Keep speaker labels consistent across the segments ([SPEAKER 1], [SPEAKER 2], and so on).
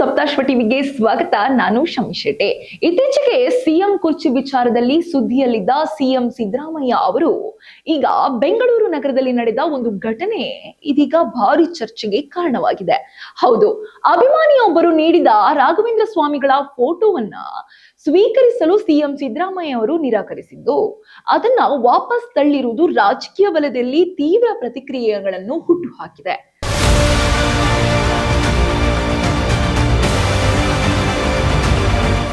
[SPEAKER 1] ಸಪ್ತಾಶ್ವ ಟಿವಿಗೆ ಸ್ವಾಗತ. ನಾನು ಶಮಿ ಶೆಟ್ಟೆ. ಇತ್ತೀಚೆಗೆ ಸಿಎಂ ಕುರ್ಚಿ ವಿಚಾರದಲ್ಲಿ ಸುದ್ದಿಯಲ್ಲಿದ್ದ ಸಿಎಂ ಸಿದ್ದರಾಮಯ್ಯ ಅವರು, ಈಗ ಬೆಂಗಳೂರು ನಗರದಲ್ಲಿ ನಡೆದ ಒಂದು ಘಟನೆ ಇದೀಗ ಭಾರಿ ಚರ್ಚೆಗೆ ಕಾರಣವಾಗಿದೆ. ಹೌದು ಅಭಿಮಾನಿಯೊಬ್ಬರು ನೀಡಿದ ರಾಘವೇಂದ್ರ ಸ್ವಾಮಿಗಳ ಫೋಟೋವನ್ನ ಸ್ವೀಕರಿಸಲು ಸಿಎಂ ಸಿದ್ದರಾಮಯ್ಯ ಅವರು ನಿರಾಕರಿಸಿದ್ದು, ಅದನ್ನ ವಾಪಸ್ ತಳ್ಳಿರುವುದು ರಾಜಕೀಯ ವಲಯದಲ್ಲಿ ತೀವ್ರ ಪ್ರತಿಕ್ರಿಯೆಗಳನ್ನು ಹುಟ್ಟುಹಾಕಿದೆ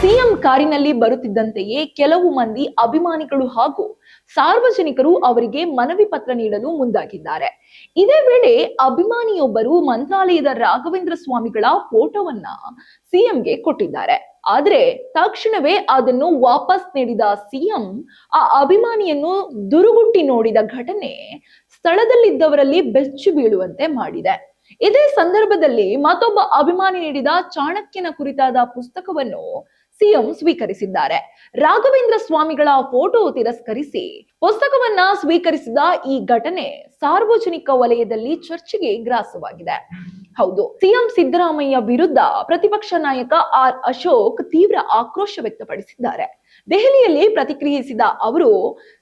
[SPEAKER 1] ಸಿಎಂ ಕಾರಿನಲ್ಲಿ ಬರುತ್ತಿದ್ದಂತೆಯೇ ಕೆಲವು ಮಂದಿ ಅಭಿಮಾನಿಗಳು ಹಾಗೂ ಸಾರ್ವಜನಿಕರು ಅವರಿಗೆ ಮನವಿ ಪತ್ರ ನೀಡಲು ಮುಂದಾಗಿದ್ದಾರೆ. ಇದೇ ವೇಳೆ ಅಭಿಮಾನಿಯೊಬ್ಬರು ಮಂತ್ರಾಲಯದ ರಾಘವೇಂದ್ರ ಸ್ವಾಮಿಗಳ ಫೋಟೋವನ್ನ ಸಿಎಂಗೆ ಕೊಟ್ಟಿದ್ದಾರೆ. ಆದ್ರೆ ತಕ್ಷಣವೇ ಅದನ್ನು ವಾಪಸ್ ನೀಡಿದ ಸಿಎಂ ಆ ಅಭಿಮಾನಿಯನ್ನು ದುರುಗುಟ್ಟಿ ನೋಡಿದ ಘಟನೆ ಸ್ಥಳದಲ್ಲಿದ್ದವರಲ್ಲಿ ಬೆಚ್ಚು ಬೀಳುವಂತೆ ಮಾಡಿದೆ. ಇದೇ ಸಂದರ್ಭದಲ್ಲಿ ಮತ್ತೊಬ್ಬ ಅಭಿಮಾನಿ ನೀಡಿದ ಚಾಣಕ್ಯನ ಕುರಿತಾದ ಪುಸ್ತಕವನ್ನು ಸಿಎಂ ಸ್ವೀಕರಿಸಿದ್ದಾರೆ. ರಾಘವೇಂದ್ರ ಸ್ವಾಮಿಗಳ ಫೋಟೋ ತಿರಸ್ಕರಿಸಿ ಪುಸ್ತಕವನ್ನ ಸ್ವೀಕರಿಸಿದ ಈ ಘಟನೆ ಸಾರ್ವಜನಿಕ ವಲಯದಲ್ಲಿ ಚರ್ಚೆಗೆ ಗ್ರಾಸವಾಗಿದೆ. ಹೌದು, ಸಿಎಂ ಸಿದ್ದರಾಮಯ್ಯ ವಿರುದ್ಧ ಪ್ರತಿಪಕ್ಷ ನಾಯಕ ಆರ್ ಅಶೋಕ್ ತೀವ್ರ ಆಕ್ರೋಶ ವ್ಯಕ್ತಪಡಿಸಿದ್ದಾರೆ. ದೆಹಲಿಯಲ್ಲಿ ಪ್ರತಿಕ್ರಿಯಿಸಿದ ಅವರು,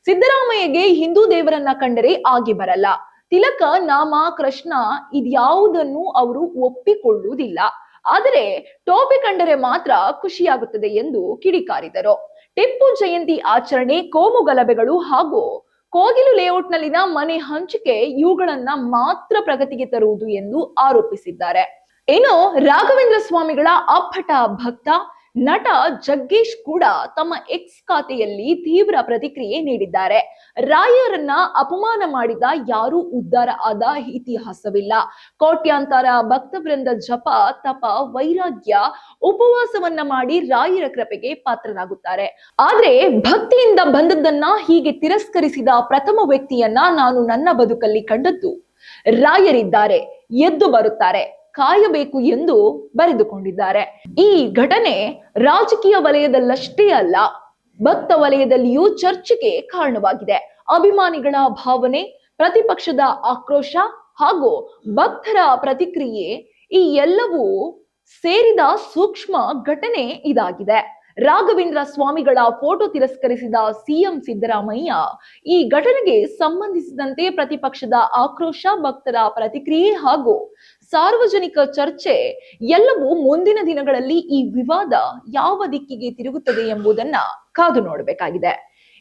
[SPEAKER 1] ಸಿದ್ದರಾಮಯ್ಯಗೆ ಹಿಂದೂ ದೇವರನ್ನ ಕಂಡರೆ ಆಗಿ ಬರಲ್ಲ. ತಿಲಕ, ನಾಮ, ಕೃಷ್ಣ ಇದ್ಯಾವುದನ್ನು ಅವರು ಒಪ್ಪಿಕೊಳ್ಳುವುದಿಲ್ಲ. ಆದರೆ ಟೋಪಿ ಕಂಡರೆ ಮಾತ್ರ ಖುಷಿಯಾಗುತ್ತದೆ ಎಂದು ಕಿಡಿಕಾರಿದರು. ಟಿಪ್ಪು ಜಯಂತಿ ಆಚರಣೆ, ಕೋಮು ಗಲಭೆಗಳು ಹಾಗೂ ಕೋಗಿಲು ಲೇಔಟ್ನಲ್ಲಿನ ಮನೆ ಹಂಚಿಕೆ ಇವುಗಳನ್ನ ಮಾತ್ರ ಪ್ರಗತಿಗೆ ತರುವುದು ಎಂದು ಆರೋಪಿಸಿದ್ದಾರೆ. ಇನ್ನು ರಾಘವೇಂದ್ರ ಸ್ವಾಮಿಗಳ ಅಪ್ಪಟ ಭಕ್ತ ನಟ ಜಗ್ಗೇಶ್ ಕೂಡ ತಮ್ಮ ಎಕ್ಸ್ ಖಾತೆಯಲ್ಲಿ ತೀವ್ರ ಪ್ರತಿಕ್ರಿಯೆ ನೀಡಿದ್ದಾರೆ. ರಾಯರನ್ನ ಅಪಮಾನ ಮಾಡಿದ ಯಾರೂ ಉದ್ಧಾರ ಆದ ಇತಿಹಾಸವಿಲ್ಲ. ಕೋಟ್ಯಾಂತರ ಭಕ್ತವೃಂದ ಜಪ, ತಪ, ವೈರಾಗ್ಯ ಉಪವಾಸವನ್ನ ಮಾಡಿ ರಾಯರ ಕೃಪೆಗೆ ಪಾತ್ರರಾಗುತ್ತಾರೆ ಆದ್ರೆ ಭಕ್ತಿಯಿಂದ ಬಂದದ್ದನ್ನ ಹೀಗೆ ತಿರಸ್ಕರಿಸಿದ ಪ್ರಥಮ ವ್ಯಕ್ತಿಯನ್ನ ನಾನು ನನ್ನ ಬದುಕಲ್ಲಿ ಕಂಡದ್ದು ರಾಯರಿದ್ದಾರೆ, ಎದ್ದು ಬರುತ್ತಾರೆ. ಕಾಯಬೇಕು ಎಂದು ಬರೆದುಕೊಂಡಿದ್ದಾರೆ. ಈ ಘಟನೆ ರಾಜಕೀಯ ವಲಯದಲ್ಲಷ್ಟೇ ಅಲ್ಲ, ಭಕ್ತ ವಲಯದಲ್ಲಿಯೂ ಚರ್ಚೆಗೆ ಕಾರಣವಾಗಿದೆ. ಅಭಿಮಾನಿಗಳ ಭಾವನೆ, ಪ್ರತಿಪಕ್ಷದ ಆಕ್ರೋಶ ಹಾಗೂ ಭಕ್ತರ ಪ್ರತಿಕ್ರಿಯೆ ಈ ಎಲ್ಲವೂ ಸೇರಿದ ಸೂಕ್ಷ್ಮ ಘಟನೆ ಇದಾಗಿದೆ. ರಾಘವೇಂದ್ರ ಸ್ವಾಮಿಗಳ ಫೋಟೋ ತಿರಸ್ಕರಿಸಿದ ಸಿಎಂ ಸಿದ್ದರಾಮಯ್ಯ ಈ ಘಟನೆಗೆ ಸಂಬಂಧಿಸಿದಂತೆ ಪ್ರತಿಪಕ್ಷದ ಆಕ್ರೋಶ, ಭಕ್ತರ ಪ್ರತಿಕ್ರಿಯೆ ಹಾಗೂ ಸಾರ್ವಜನಿಕ ಚರ್ಚೆ ಎಲ್ಲವೂ ಮುಂದಿನ ದಿನಗಳಲ್ಲಿ ಈ ವಿವಾದ ಯಾವ ದಿಕ್ಕಿಗೆ ತಿರುಗುತ್ತದೆ ಎಂಬುದನ್ನ ಕಾದು ನೋಡಬೇಕಾಗಿದೆ.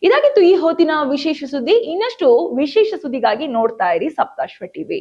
[SPEAKER 1] ಇದಾಗಿತ್ತು ಈ ಹೊತ್ತಿನ ವಿಶೇಷ ಸುದ್ದಿ. ಇನ್ನಷ್ಟು ವಿಶೇಷ ಸುದ್ದಿಗಾಗಿ ನೋಡ್ತಾ ಇರಿ ಸಪ್ತಾಶ್ವ ಟಿವಿ.